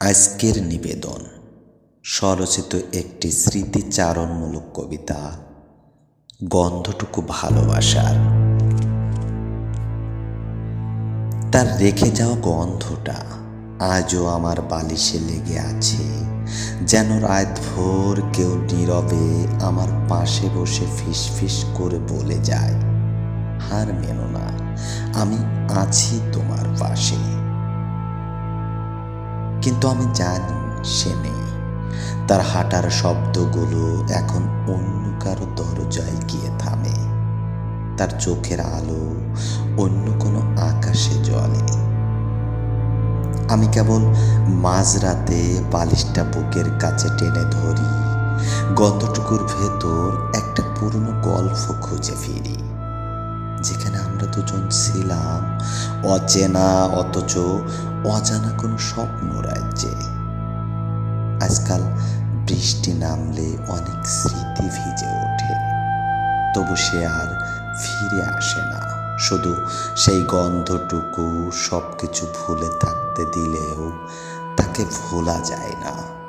আজকের নিবেদন। স্বরচিত একটি স্মৃতিচারণমূলক কবিতা, গন্ধটুকু ভালোবাসার। তার রেখে যাওয়া গন্ধটা আজও আমার বালিশে লেগে আছে, যেন রাত ভোর কেউ নীরবে আমার পাশে বসে ফিস ফিস করে বলে যায়, হার মেনো না, আমি আছি তোমার পাশে। কিন্তু আমি জানি সে নেই। তার হাঁটার শব্দগুলো এখন অন্য কারও দরজায় গিয়ে থামে। তার চোখের আলো অন্য কোনো আকাশে জ্বলে। আমি কেবল মাঝরাতে বালিশটা বুকের কাছে টেনে ধরি। গন্ধটুকুর ভেতর একটা পুরনো গল্প খুঁজে ফিরি। আমরা দুজন ছিলাম। অচেনা, অথচ অজানা কোনো স্বপ্ন রাজ্যে। আজকাল বৃষ্টি নামলে অনেক স্মৃতি ভিজে ওঠে। তবু সে আর ফিরে আসে না। শুধু সেই গন্ধটুকু সব কিছু ভুলে থাকতে দিলেও তাকে ভোলা যায় না।